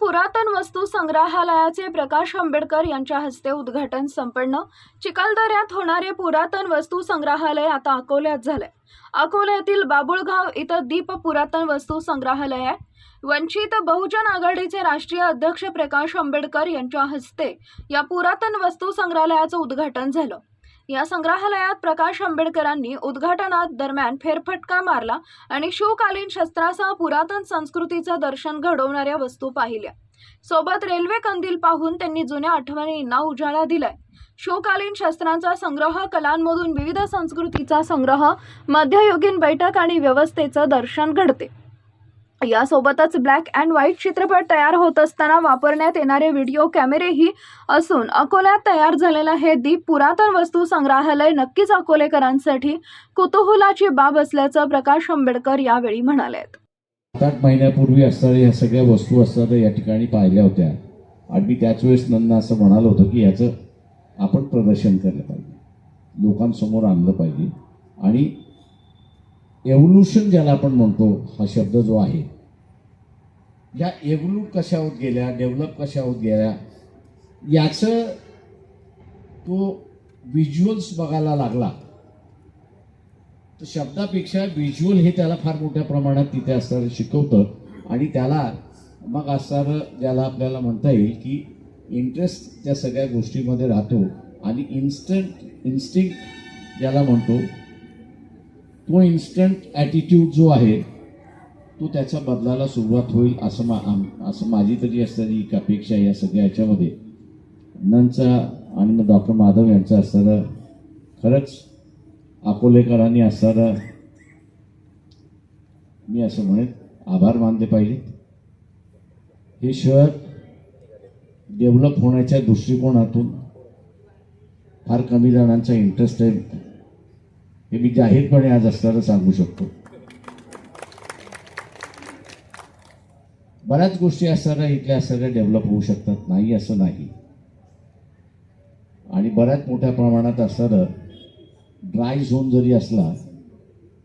पुरातन वस्तू संग्रहालयाचे प्रकाश आंबेडकर यांच्या हस्ते उद्घाटन संपन्न. चिखलदऱ्यात होणारे पुरातन वस्तू संग्रहालय आता अकोल्यात झालंय. अकोल्यातील बाबुळगाव इथं दीप पुरातन वस्तू संग्रहालय आहे. वंचित बहुजन आघाडीचे राष्ट्रीय अध्यक्ष प्रकाश आंबेडकर यांच्या हस्ते या पुरातन वस्तू संग्रहालयाचं उद्घाटन झालं. या संग्रहालयात प्रकाश आंबेडकरांनी उद्घाटनात दरम्यान फेरफटका मारला आणि शिवकालीन शस्त्रासह पुरातन संस्कृतीचं दर्शन घडवणाऱ्या वस्तू पाहिल्या. सोबत रेल्वे कंदील पाहून त्यांनी जुन्या आठवणींना उजाळा दिलाय. शिवकालीन शस्त्रांचा संग्रह कलांमधून विविध संस्कृतीचा संग्रह मध्ययुगीन बैठक आणि व्यवस्थेचं दर्शन घडते. यासोबतच ब्लॅक अँड व्हाईट चित्रपट तयार होत असताना वापरण्यात येणारे व्हिडिओ कॅमेरेही असून अकोल्यात तयार झालेलं हे दीप पुरातन वस्तू संग्रहालय नक्कीच अकोलेकरांसाठी कुतुहलाची बाब असल्याचं प्रकाश आंबेडकर यावेळी म्हणाले सात आठ महिन्यापूर्वी असणाऱ्या ह्या सगळ्या वस्तू असणाऱ्या या ठिकाणी पाहिल्या होत्या. आणि मी त्याच वेळेस नंदा असं म्हणालो होतं की याचं आपण प्रदर्शन केलं पाहिजे. लोकांसमोर आणलं पाहिजे. आणि एव्होल्युशन ज्याला आपण म्हणतो हा शब्द जो आहे या एव्हल्यू कशा होत गेल्या डेव्हलप कशा होत गेल्या याचं तो व्हिज्युअल्स बघायला लागला. तर शब्दापेक्षा व्हिज्युअल हे त्याला फार मोठ्या प्रमाणात तिथे असणारं शिकवतं. आणि त्याला मग असणारं ज्याला आपल्याला म्हणता येईल की इंटरेस्ट त्या सगळ्या गोष्टीमध्ये राहतो. आणि इन्स्टंट इन्स्टिंक्ट ज्याला म्हणतो तो इन्स्टंट ॲटिट्यूड जो आहे तो त्याचा बदलाला सुरुवात होईल असं मा आम- असं माझी तरी असणारी एक अपेक्षा या सगळ्या याच्यामध्ये. नंचा आणि मग डॉक्टर माधव यांचं असणारा खरंच अकोलेकरांनी असणारा मी असं म्हणेन आभार मानले पाहिजे. हे शहर डेव्हलप होण्याच्या दृष्टिकोनातून फार कमी जणांचा इंटरेस्ट आहे. हे मी जाहीरपणे आज असताना सांगू शकतो. बऱ्याच गोष्टी असणाऱ्या इथल्या असणाऱ्या डेव्हलप होऊ शकतात. नाही असं नाही. आणि बऱ्याच मोठ्या प्रमाणात असणारं ड्राय झोन जरी असला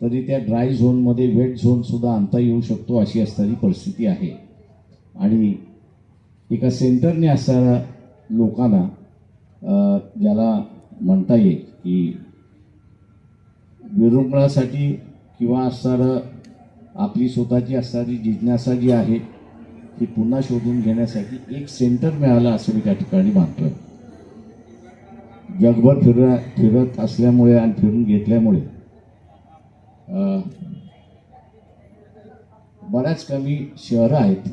तरी त्या ड्राय झोनमध्ये वेट झोनसुद्धा आणता येऊ शकतो अशी असणारी परिस्थिती आहे. आणि एका सेंटरने असणाऱ्या लोकांना ज्याला म्हणता येईल की निरूपणासाठी किंवा असणारं आपली स्वतःची असणारी जिज्ञासा जी आहे ती पुन्हा शोधून घेण्यासाठी एक सेंटर मिळालं असं मी त्या ठिकाणी मानतोय. जगभर फिर फिरत असल्यामुळे आणि फिरून घेतल्यामुळे बऱ्याच कमी शहरं आहेत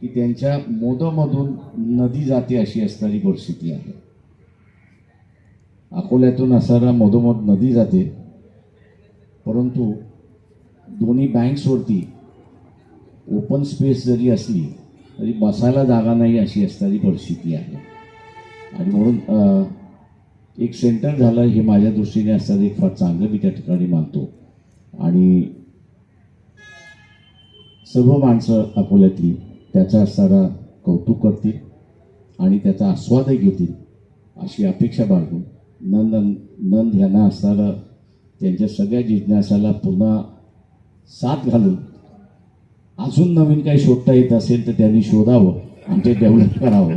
की त्यांच्या मोदमधून नदी जाते अशी असणारी परिस्थिती आहे. अकोल्यातून असणारा मधोमध नदी जाते. परंतु दोन्ही बँक्सवरती ओपन स्पेस जरी असली तरी बसायला जागा नाही अशी असणारी परिस्थिती आहे. आणि म्हणून एक सेंटर झालं हे माझ्या दृष्टीने असणारं एक फार चांगलं मी त्या ठिकाणी मानतो. आणि सर्व माणसं अकोल्यातली त्याचा असणारा कौतुक करतील आणि त्याचा आस्वादही घेतील अशी अपेक्षा बाळगून नंद नंद यांना असणारं त्यांच्या सगळ्या जिज्ञासाला पुन्हा साथ घालून अजून नवीन काही शोधता येत असेल तर त्यांनी शोधावं आणि ते डेव्हलप करावं.